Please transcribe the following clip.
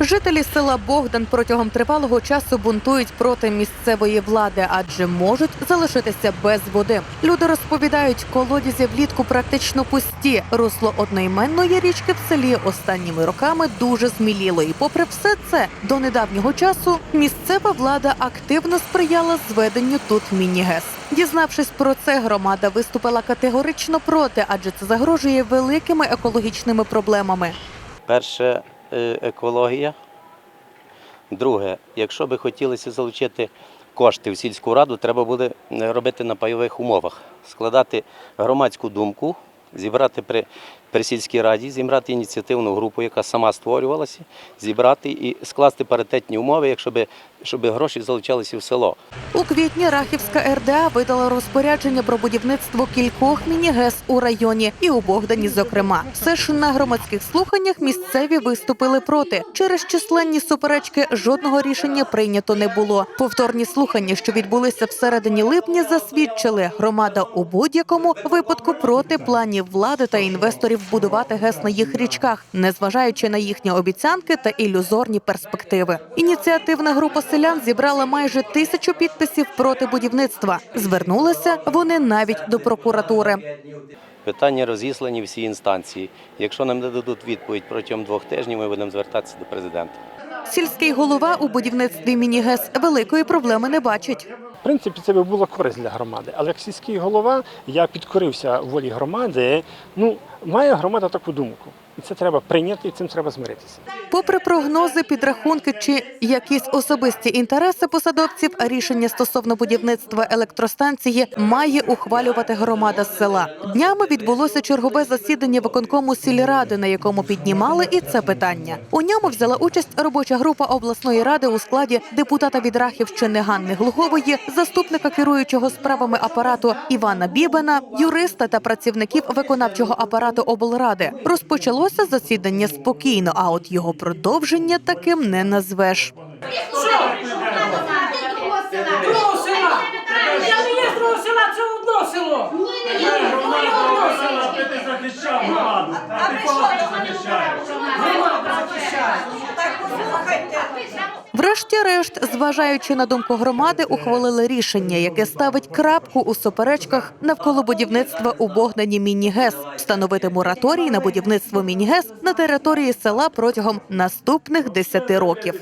Жителі села Богдан протягом тривалого часу бунтують проти місцевої влади, адже можуть залишитися без води. Люди розповідають, колодязі влітку практично пусті. Русло одноіменної річки в селі останніми роками дуже зміліло. І попри все це, до недавнього часу місцева влада активно сприяла зведенню тут міні-ГЕС. Дізнавшись про це, громада виступила категорично проти, адже це загрожує великими екологічними проблемами. Перше екологія. Друге, якщо би хотілося залучити кошти в сільську раду, треба буде е, робити на пайових умовах, складати громадську думку, зібрати при, при сільській раді, зібрати ініціативну групу, яка сама створювалася, зібрати і скласти паритетні умови, якщо би, щоб гроші залучалися в село. У квітні Рахівська РДА видала розпорядження про будівництво кількох міні-ГЕС у районі і у Богдані, зокрема. Все ж на громадських слуханнях місцеві виступили проти. Через численні суперечки жодного рішення прийнято не було. Повторні слухання, що відбулися всередині липня, засвідчили громада у будь-якому випадку проти планів влади та інвесторів будувати ГЕС на їх річках, незважаючи на їхні обіцянки та ілюзорні перспективи. Ініціативна група селян зібрала майже тисячу підписів проти будівництва. Звернулися вони навіть до прокуратури. Питання розіслані всі інстанції. Якщо нам не дадуть відповідь протягом двох тижнів, ми будемо звертатися до президента. Сільський голова у будівництві міні-ГЕС великої проблеми не бачить. В принципі, це би була користь для громади. Але як сільський голова я підкорився волі громади. Ну, має громада таку думку. І це треба прийняти, і цим треба змиритися. Попри прогнози, підрахунки чи якісь особисті інтереси посадовців, рішення стосовно будівництва електростанції має ухвалювати громада з села. Днями відбулося чергове засідання виконкому сільради, на якому піднімали і це питання. У ньому взяла участь робоча група обласної ради у складі депутата від Рахівщини Ганни Глухової, заступника керуючого справами апарату Івана Бібена, юриста та працівників виконавчого апарату облради. Розпочалося засідання спокійно, а от його продовження таким не назвеш. Я не Врешті-решт, зважаючи на думку громади, ухвалили рішення, яке ставить крапку у суперечках навколо будівництва у Богдані міні-ГЕС, встановити мораторій на будівництво міні-ГЕС на території села протягом наступних 10 років.